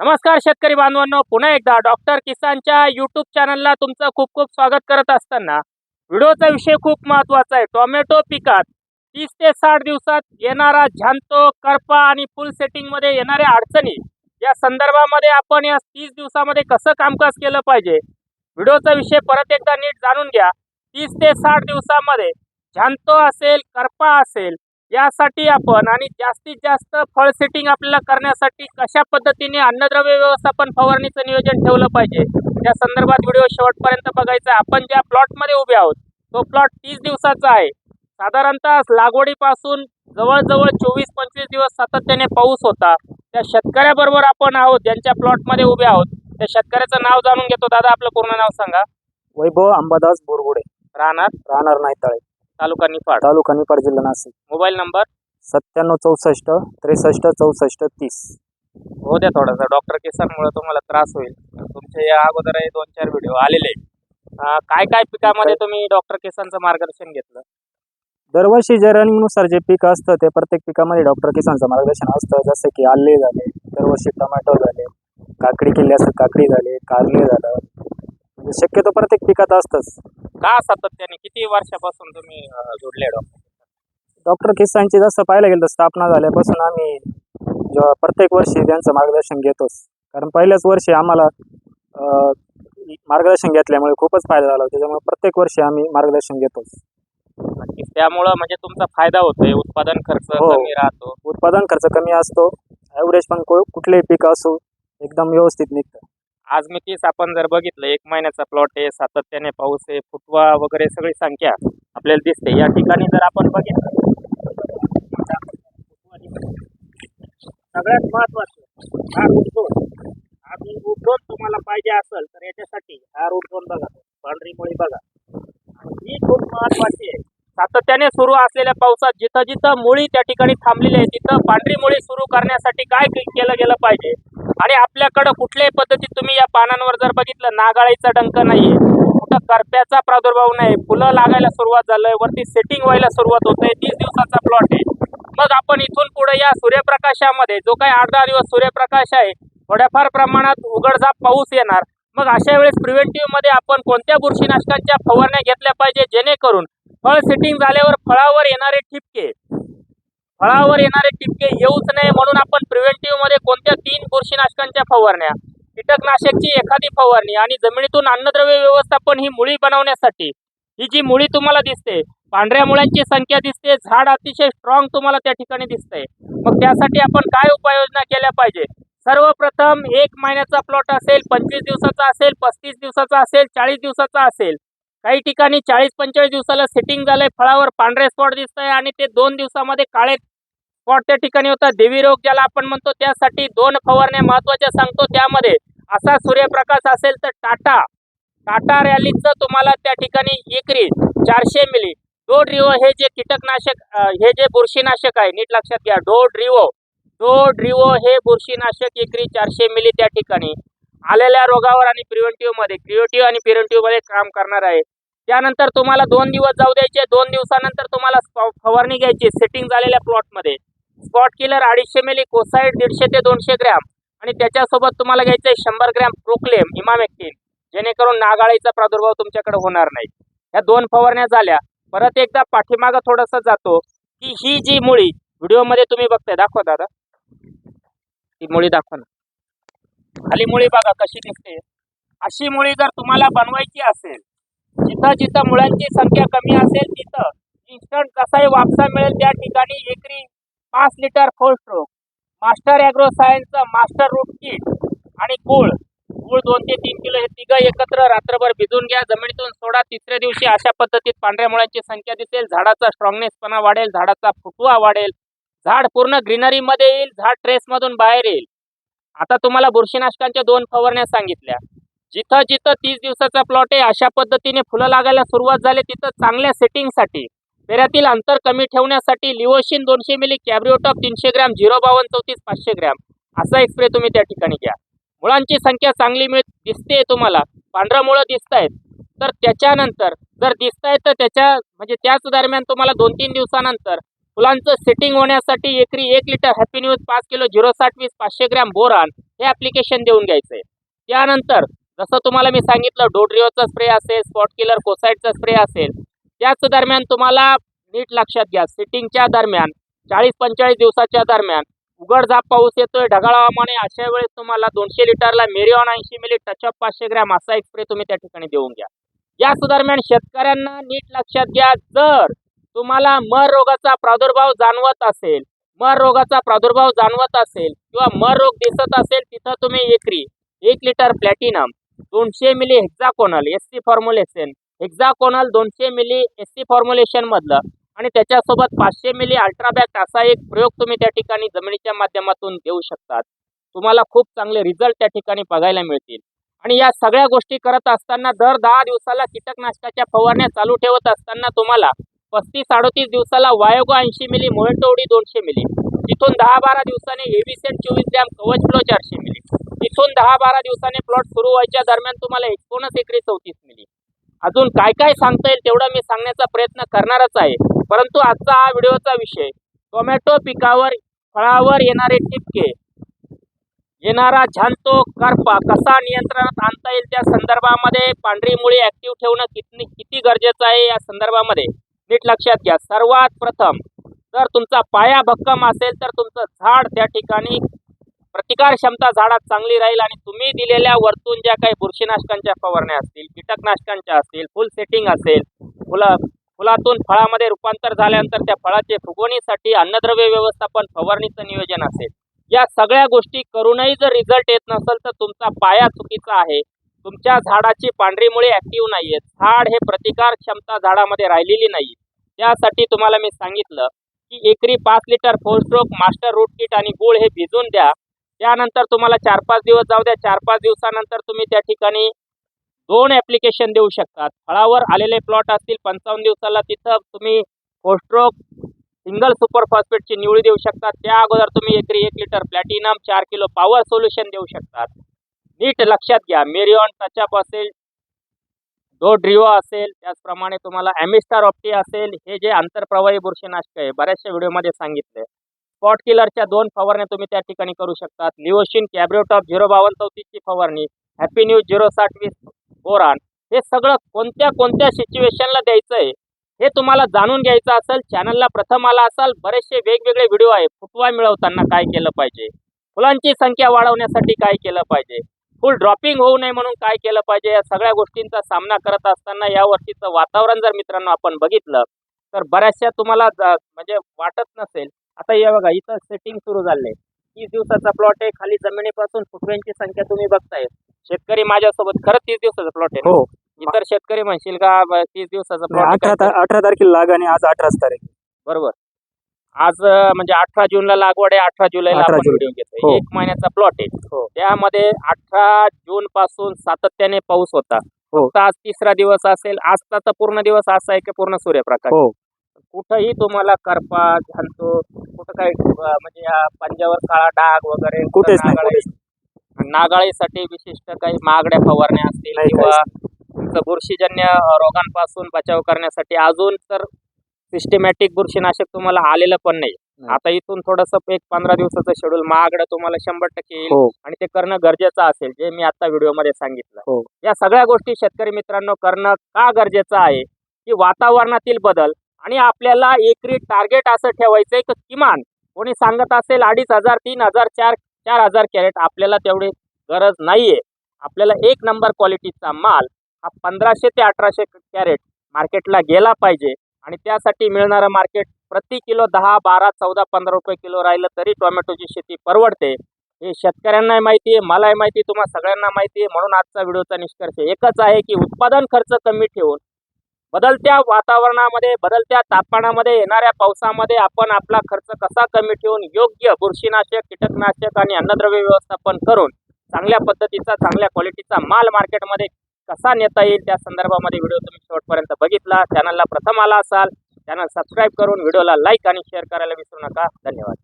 नमस्कार शेतकरी बांधवांनो पुन्हा एकदा डॉक्टर किसानच्या यूट्यूब चॅनलला तुमचं खूप खूप स्वागत करत असताना व्हिडिओचा विषय खूप महत्त्वाचा आहे. टोमॅटो पिकात तीस ते साठ दिवसात येणारा झांतो करपा आणि फुल सेटिंगमध्ये येणाऱ्या अडचणी या संदर्भामध्ये आपण या तीस दिवसामध्ये कसं कामकाज केलं पाहिजे? व्हिडिओचा विषय परत एकदा नीट जाणून घ्या. तीस ते साठ दिवसामध्ये झांतो असेल करपा असेल यासाठी आपण आणि जास्तीत जास्त फळ सेटिंग आपल्याला करण्यासाठी कशा पद्धतीने अन्नद्रव्य व्यवस्थापन फवारणीचं नियोजन ठेवलं पाहिजे? या संदर्भात व्हिडिओ शेवटपर्यंत बघायचा. आपण ज्या प्लॉटमध्ये उभे आहोत तो प्लॉट तीस दिवसाचा आहे. साधारणतः लागवडीपासून जवळजवळ चोवीस पंचवीस दिवस सातत्याने पाऊस होता. त्या शेतकऱ्याबरोबर आपण आहोत ज्यांच्या प्लॉटमध्ये उभे आहोत. त्या शेतकऱ्याचं नाव जाणून घेतो. दादा आपलं पूर्ण नाव सांगा. वैभव अंबादास बोरगुडे. राहणार? राहणार नाही तळे तालुका निफाड. तालुका निपाड जिल्हा नाशिक. Mobile number? सत्त्याण्णव चौसष्ट त्रेसष्ट चौसष्ट तीस. हो द्या थोडासा. डॉक्टर केसांमुळे तुम्हाला त्रास होईल. तुमचे या अगोदरही दोन चार व्हिडिओ आलेले आहेत. काय काय पिकामध्ये तुम्ही डॉक्टर केसांचं मार्गदर्शन घेतलं? दरवर्षी जे रनिंगनुसार जे पीक असतं ते प्रत्येक पिकामध्ये डॉक्टर किसानचं मार्गदर्शन असतं. जसं की आले झाले दरवर्षी टोमॅटो झाले काकडी केली असं काकडी झाले कारले झालं शक्यतो प्रत्येक पिकात असतंच. का सातत्याने? किती वर्षापासून तुम्ही अं, जोडले डॉक्टर? डॉक्टर किसानची जसं पाहायला गेलं तर स्थापना झाल्यापासून आम्ही जेव्हा प्रत्येक वर्षी त्यांचं मार्गदर्शन घेतोच. कारण पहिल्याच वर्षी आम्हाला अं, मार्गदर्शन घेतल्यामुळे खूपच फायदा झाला. त्याच्यामुळे प्रत्येक वर्षी आम्ही मार्गदर्शन घेतोच. नक्कीच. त्यामुळं म्हणजे तुमचा फायदा होतोय. उत्पादन खर्च हो. कमी राहतो. उत्पादन खर्च कमी असतो. ॲव्हरेज पण को- कुठलेही पीक असो एकदम व्यवस्थित निघतं. आज मी तीच आपण जर बघितलं एक महिन्याचा प्लॉट आहे सातत्याने पाऊस आहे फुटवा वगैरे सगळी संख्या आपल्याला दिसते. या ठिकाणी जर आपण बघितलं सगळ्यात महत्वाचं हा रूटझोन हा रूटझोन तुम्हाला पाहिजे असेल तर याच्यासाठी हा रूटझोन बघा. पांढरी मुळी बघा. ही खूप महत्वाची आहे. सातत्याने सुरू असलेल्या पावसात जिथं जिथं मुळी त्या ठिकाणी थांबलेली आहे तिथं पांढरी मुळी सुरू करण्यासाठी काय केलं गेलं पाहिजे? आणि आपल्याकडं कुठल्याही पद्धतीत तुम्ही या पानांवर जर बघितलं नागाळीचा डंक नाहीये कुठं करप्याचा प्रादुर्भाव नाही फुलं लागायला सुरुवात झालंय वरती सेटिंग व्हायला सुरुवात होत आहे तीस दिवसाचा प्लॉट आहे. मग आपण इथून पुढे या सूर्यप्रकाशामध्ये जो काही आठ दहा दिवस सूर्यप्रकाश आहे थोड्याफार प्रमाणात उघडझाप पाऊस येणार. मग अशा वेळेस प्रिव्हेंटिव्हमध्ये आपण कोणत्या बुरशीनाशकांच्या फवारण्या घेतल्या पाहिजे जेणेकरून फळ सेटिंग झाल्यावर फळावर येणारे ठिपके. फळावर येणारे टिपके येऊच नये म्हणून आपण प्रिव्हेंटिव्हमध्ये कोणत्या तीन बुरशीनाशकांच्या फवारण्या कीटकनाशकची एखादी फवारणी आणि जमिनीतून अन्नद्रव्य व्यवस्थापन ही मुळी बनवण्यासाठी. ही जी मुळी तुम्हाला दिसते पांढऱ्या मुळ्यांची संख्या दिसते झाड अतिशय स्ट्रॉंग तुम्हाला त्या ठिकाणी दिसते मग त्यासाठी आपण काय उपाययोजना केल्या पाहिजे? सर्वप्रथम एक महिन्याचा प्लॉट असेल पंचवीस दिवसाचा असेल पस्तीस दिवसाचा असेल चाळीस दिवसाचा असेल. काही ठिकाणी चाळीस पंचेचाळीस दिवसाला सेटिंग झालंय. फळावर पांढरे स्पॉट दिसत आहे आणि ते दोन दिवसामध्ये काळे स्पॉट त्या ठिकाणी होतात. देवी रोग ज्याला आपण म्हणतो त्यासाठी दोन फवारण्या महत्त्वाच्या सांगतो. त्यामध्ये असा सूर्यप्रकाश असेल तर टाटा. टाटा रॅलीचं तुम्हाला त्या ठिकाणी एकरी चारशे मिली. डोड ड्रिवो हे जे कीटकनाशक हे जे बुरशीनाशक आहे नीट लक्षात घ्या. डोड ड्रिवो डोड ड्रिवो हे बुरशीनाशक एकरी चारशे मिली त्या ठिकाणी. आलेल्या रोगावर आणि प्रिव्हेंटिव्हमध्ये क्रिएटिव्ह आणि प्रिव्हेंटिव्हमध्ये काम करणार आहे. त्यानंतर तुम्हाला दोन दिवस जाऊ द्यायचे दोन दिवसानंतर तुम्हाला फवारणी घ्यायची सेटिंग झालेल्या प्लॉटमध्ये स्पॉट किलर अडीचशे मिली कोसाईड दीडशे ते दोनशे ग्रॅम. आणि त्याच्यासोबत तुम्हाला घ्यायचं आहे शंभर ग्रॅम प्रोक्लेम इमामेक्टिन जेणेकरून नागाळीचा प्रादुर्भाव तुमच्याकडे होणार नाही. या दोन फवारण्या झाल्या. परत एकदा पाठीमागं थोडंसं जातो की ही जी मुळी व्हिडिओमध्ये तुम्ही बघताय दाखवा दादा. ती मुळी दाखवा ना. खाली मुळी बघा कशी दिसते. अशी मुळी जर तुम्हाला बनवायची असेल जिथं जिथं मुळांची संख्या कमी असेल तिथं इन्स्टंट कसाही वापसा मिळेल त्या ठिकाणी एकरी पाच litre four stroke master agro सायन्सचं master root kit आणि गूळ. गूळ दोन ते तीन किलो हे तिघं एकत्र रात्रभर भिजून घ्या. जमिनीतून सोडा. तिसऱ्या दिवशी अशा पद्धतीत पांढऱ्या मुळांची संख्या दिसेल. झाडाचा स्ट्रॉंगनेसपणा वाढेल. झाडाचा फुटवा वाढेल. झाड पूर्ण ग्रीनरीमध्ये येईल. झाड ट्रेसमधून बाहेर येईल. आता तुम्हाला बुरशीनाशकांच्या दोन फवारण्या सांगितल्या. जिथं जिथं तीस दिवसाचा प्लॉट आहे अशा पद्धतीने फुलं लागायला सुरुवात झाली. तिथं चांगल्या सेटिंगसाठी पेऱ्यातील अंतर कमी ठेवण्यासाठी लिओशिन दोनशे मिली कॅब्रिओटॉप तीनशे ग्रॅम झिरो बावन्न चौतीस पाचशे ग्रॅम असा एक स्प्रे तुम्ही त्या ठिकाणी घ्या. मुळांची संख्या चांगली मिळ दिसते तुम्हाला. पांढरा मुळं दिसत आहेत तर त्याच्यानंतर जर दिसत आहेत तर त्याच्या म्हणजे त्याच दरम्यान तुम्हाला दोन तीन दिवसानंतर फुलांचं सेटिंग होण्यासाठी एकरी एक लिटर हॅपी न्यूज पाच किलो झिरो साठ वीस पाचशे ग्रॅम बोरान हे ॲप्लिकेशन देऊन घ्यायचं. आहे त्यानंतर जसं तुम्हाला मी सांगितलं डोड्रिओचा स्प्रे असेल स्पॉट किलर कोसाईडचा स्प्रे असेल त्याच दरम्यान तुम्हाला नीट लक्षात घ्या सिटिंगच्या दरम्यान चाळीस पंचेचाळीस दिवसाच्या दरम्यान उघडझाप पाऊस येतोय ढगाळ हवामाने अशा वेळेस तुम्हाला दोनशे लिटरला मेरिऑन ऐंशी मिली टचअप पाचशे ग्रॅम असा एक स्प्रे तुम्ही त्या ठिकाणी देऊन घ्या. याच दरम्यान शेतकऱ्यांना नीट लक्षात घ्या जर तुम्हाला मर रोगाचा प्रादुर्भाव जाणवत असेल मर रोगाचा प्रादुर्भाव जाणवत असेल किंवा मर रोग दिसत असेल तिथं तुम्ही एकरी एक लिटर प्लॅटिनम दोनशे मिली हेक्झाकोनल एस सी फॉर्म्युलेशन हेक्झाकोनल दोनशे मिली एस सी फॉर्म्युलेशन मधलं आणि त्याच्यासोबत पाचशे मिली अल्ट्राबॅक्ट असा एक प्रयोग तुम्ही त्या ठिकाणी जमिनीच्या माध्यमातून देऊ शकतात. तुम्हाला खूप चांगले रिझल्ट त्या ठिकाणी बघायला मिळतील. आणि या सगळ्या गोष्टी करत असताना दर दहा दिवसाला कीटकनाशकाच्या फवारण्या चालू ठेवत असताना तुम्हाला पस्तीस अडोतीस दिवसाला वायोगो ऐंशी मिली मोहेटोडी दोनशे मिली. तिथून दहा बारा दिवसाने एव्हिसेंट चोवीस ग्रॅम कवच फ्लो चारशे मिली. तिथून दहा बारा दिवसाने प्लॉट सुरू व्हायच्या दरम्यान तुम्हाला एकोणच एकरी चौतीस मिली. अजून काय काय सांगता येईल तेवढं मी सांगण्याचा प्रयत्न करणारच आहे. परंतु आजचा हा व्हिडिओचा विषय टोमॅटो पिकावर फळावर येणारे टिपके येणारा झांतो करपा कसा नियंत्रणात आणता येईल त्या संदर्भामध्ये पांढरी मुळी ऍक्टिव्ह ठेवणं किती किती गरजेचं आहे या संदर्भामध्ये नीट लक्षात घ्या. सर्वात प्रथम जर तुमचा पाया भक्कम असेल तर तुमचं झाड त्या ठिकाणी प्रतिकार क्षमता झाडात चांगली राहील आणि तुम्ही दिलेल्या वरतून ज्या काही बुरशीनाशकांच्या फवारण्या असतील कीटकनाशकांच्या असतील फुल सेटिंग असेल फुलं फुलातून फळामध्ये रूपांतर झाल्यानंतर त्या फळाचे फुगवणीसाठी अन्नद्रव्य व्यवस्थापन फवारणीचं नियोजन असेल. या सगळ्या गोष्टी करूनही जर रिझल्ट येत नसेल तर तुमचा पाया चुकीचा आहे. तुमच्या झाडाची पांढरी मुळे ऍक्टिव्ह नाहीये झाड हे प्रतिकार क्षमता झाडामध्ये राहिलेली नाही त्यासाठी तुम्हाला मी सांगितलं की एकरी पाच litre four stroke master root kit आणि गुळ हे भिजून द्या. त्यानंतर तुम्हाला चार पाच दिवस जाऊ द्या. चार पाच दिवसानंतर तुम्ही त्या ठिकाणी दोन ॲप्लिकेशन देऊ शकतात. फळावर आलेले प्लॉट असतील पंचावन्न दिवसाला तिथं तुम्ही फोरस्ट्रोक सिंगल सुपर फॉस्फेटची निवडी देऊ शकतात. त्या अगोदर तुम्ही एकरी एक लिटर प्लॅटिनम चार किलो पॉवर सोल्युशन देऊ शकतात. नीट लक्षात घ्या. मेरिऑन टचअप असेल डो ड्रिओ असेल त्याचप्रमाणे तुम्हाला ॲमिस्टार ऑप्टी असेल हे जे आंतरप्रवाही बुरशीनाशक आहे बऱ्याचशा व्हिडिओमध्ये सांगितले स्पॉट किलरच्या दोन फवारण्या तुम्ही त्या ठिकाणी करू शकतात. लिओशिन कॅब्रिओटॉप झिरो बावन चौतीसची फवारणी हॅपी न्यूज झिरो साठ वीस बोरान हे सगळं कोणत्या कोणत्या सिच्युएशनला द्यायचं आहे हे तुम्हाला जाणून घ्यायचं असेल चॅनलला प्रथम आला असाल बरेचसे वेगवेगळे व्हिडिओ आहे फुटवा मिळवताना काय केलं पाहिजे फुलांची संख्या वाढवण्यासाठी काय केलं पाहिजे. फुल ड्रॉपिंग होऊ नये म्हणून काय केलं पाहिजे या सगळ्या गोष्टींचा सामना करत असताना या वर्षीचं वातावरण जर मित्रांनो आपण बघितलं तर बऱ्याचशा तुम्हाला म्हणजे वाटत नसेल. आता या बघा इथं सेटिंग सुरू झालंय. तीस दिवसाचा प्लॉट आहे खाली जमिनीपासून फुटव्यांची संख्या तुम्ही बघताय. शेतकरी माझ्यासोबत खरं तीस दिवसाचा प्लॉट आहे? हो. इतर शेतकरी म्हणशील का तीस दिवसाचा प्लॉट अठरा तारखेला लाग आणि आज अठराच तारीख. बरोबर. आज म्हणजे अठरा जूनला लागवड आहे अठरा जुलैला 18 आपण. व्हिडिओ हो. एक महिन्याचा प्लॉट आहे हो. त्यामध्ये अठरा जून पासून सातत्याने पाऊस होता हो. फक्त आज तिसरा दिवस असेल आजचा तर पूर्ण दिवस असा आहे की पूर्ण सूर्यप्रकाश हो कुठंही तुम्हाला करपा घालतो कुठं काही अं, म्हणजे या पंजावर काळा डाग वगैरे कुठं कुठेच नाही नागाळी- कुठेच नागाळीसाठी विशिष्ट काही महागड्या फवारण्या असतील नाही, किंवा तुमचं बुरशीजन्य रोगांपासून बचाव करण्यासाठी अजून तर सिस्टमॅटिक बुरशीनाशक तुम्हाला आलेलं पण नाही. आता इथून थोडस एक पंधरा दिवसाचं शेड्यूल महागडं तुम्हाला शंभर टक्के येईल हो. आणि ते करणं गरजेचं असेल जे मी आता व्हिडिओमध्ये सांगितलं. हो. या सगळ्या गोष्टी शेतकरी मित्रांनो करणं का गरजेचं आहे? की वातावरणातील बदल आणि आपल्याला एकरी टार्गेट असं ठेवायचंय की किमान? कोणी सांगत असेल अडीच हजार तीन हजार चार चार हजार कॅरेट आपल्याला तेवढी गरज नाहीये. आपल्याला एक नंबर क्वालिटीचा माल हा पंधराशे ते अठराशे कॅरेट मार्केटला गेला पाहिजे. आणि त्यासाठी मिळणारं मार्केट प्रति किलो दहा बारा चौदा पंधरा रुपये किलो राहिलं तरी टोमॅटोची शेती परवडते. हे शेतकऱ्यांनाही माहिती आहे मलाही माहिती आहे तुम्हाला सगळ्यांना माहिती आहे. म्हणून आजचा व्हिडिओचा निष्कर्ष एकच आहे की उत्पादन खर्च कमी ठेवून बदलत्या वातावरणामध्ये बदलत्या तापमानामध्ये येणाऱ्या पावसामध्ये आपण आपला खर्च कसा कमी ठेवून योग्य बुरशीनाशक कीटकनाशक आणि अन्नद्रव्य व्यवस्थापन करून चांगल्या पद्धतीचा चांगल्या क्वालिटीचा माल मार्केटमध्ये कसा नेता येईल त्या संदर्भामध्ये व्हिडिओ तुम्ही शेवटपर्यंत बघितला. चॅनलला प्रथम आला असाल चॅनल सबस्क्राईब करून व्हिडिओला लाईक आणि शेअर करायला विसरू नका. धन्यवाद.